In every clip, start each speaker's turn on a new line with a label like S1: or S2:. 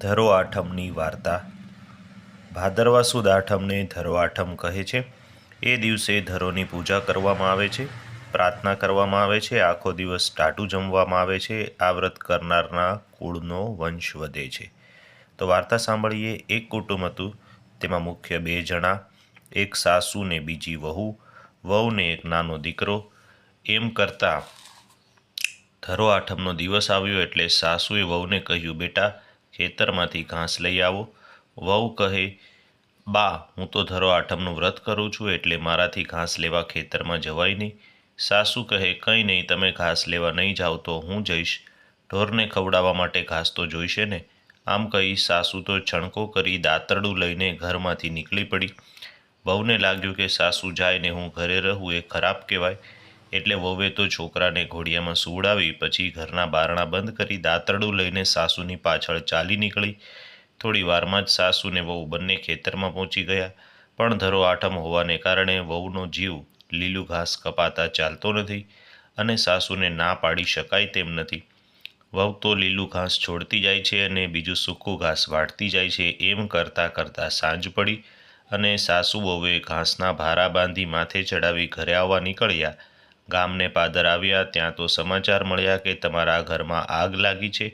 S1: ધરો આઠમની વાર્તા. ભાદરવા સુદ આઠમને ધરો આઠમ કહે છે. એ દિવસે ધરોની પૂજા કરવામાં આવે છે, પ્રાર્થના કરવામાં આવે છે, આખો દિવસ ટાટું જમવામાં આવે છે, આ વ્રત કરનારના કુળનો વંશ વધે છે. તો વાર્તા સાંભળીએ, એક કુટુંબ હતું, તેમાં મુખ્ય બે જણા, એક સાસુ ને બીજી વહુ વહુને એક નાનો દીકરો. એમ કરતાં ધરો આઠમનો દિવસ આવ્યો એટલે સાસુએ વહુને કહ્યું, બેટા ખેતરમાંથી ઘાસ લઈ આવો. વહુ કહે, બા, હું તો ધરો આઠમનું વ્રત કરું છું, એટલે મારાથી ઘાસ લેવા ખેતરમાં જવાય નહીં. સાસુ કહે, કંઈ નહીં, તમે ઘાસ લેવા નહીં જાઓ તો હું જઈશ. ઢોરને ખવડાવવા માટે ઘાસ તો જોઈશે ને. આમ કહી સાસુ તો છણકો કરી દાંતરડું લઈને ઘરમાંથી નીકળી પડી. વહુને લાગ્યું કે સાસુ જાય ને હું ઘરે રહું, એ ખરાબ કહેવાય. એટલે વહુએ તો છોકરાને ઘોડિયામાં સુવડાવી, પછી ઘરના બારણા બંધ કરી દાંતરડું લઈને સાસુની પાછળ ચાલી નીકળી. થોડી વારમાં જ સાસુ ને વહુ બંને ખેતરમાં પહોંચી ગયા. પણ ધરો આઠમ હોવાને કારણે વહુનો જીવ લીલું ઘાસ કપાતા ચાલતો નથી અને સાસુને ના પાડી શકાય તેમ નથી. વહુ તો લીલું ઘાસ છોડતી જાય છે અને બીજું સૂકું ઘાસ વાળતી જાય છે એમ કરતાં કરતાં સાંજ પડી અને સાસુ વહુએ ઘાસના ભારા બાંધી માથે ચડાવી ઘરે આવવા નીકળ્યા. ગામને પાદર આવ્યા, ત્યાં તો સમાચાર મળ્યા કે તમારા ઘરમાં આગ લાગી છે.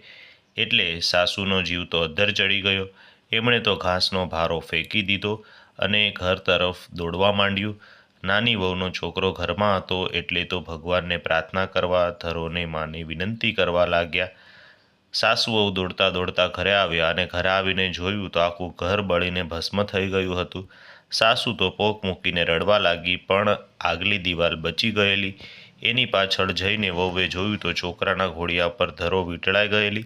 S1: એટલે સાસુનો જીવ તો અદ્ધર ચડી ગયો. એમણે તો ઘાસનો ભારો ફેંકી દીધો અને ઘર તરફ દોડવા માંડ્યું. નાની વહુનો છોકરો ઘરમાં હતો એટલે તો ભગવાનને પ્રાર્થના કરવા, ધરોને માને વિનંતી કરવા લાગ્યા. સાસુ વહુ દોડતા દોડતા ઘરે આવ્યા અને ઘરે આવીને જોયું તો આખું ઘર બળીને ભસ્મ થઈ ગયું હતું. સાસુ તો પોક મૂકીને રડવા લાગી, પણ આગલી દિવાલ બચી ગયેલી. એની પાછળ જઈને વહુએ જોયું તો છોકરાના ઘોડિયા પર ધરો વીંટળાઈ ગયેલી.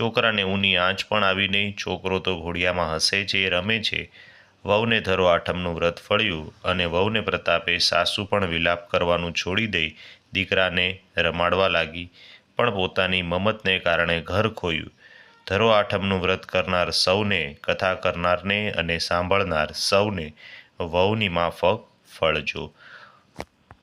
S1: છોકરાને ઊની આંચ પણ આવી નહીં. છોકરો તો ઘોડિયામાં હસે છે, રમે છે. વહુને ધરો આઠમનું વ્રત ફળ્યું અને વહુને પ્રતાપે સાસુ પણ વિલાપ કરવાનું છોડી દઈ દીકરાને રમાડવા લાગી. પણ પોતાની મમતને કારણે ઘર ખોયું. ધરો આઠમનું વ્રત કરનાર સૌને, કથા કરનારને અને સાંભળનાર સૌને વહુની માફક ફળજો.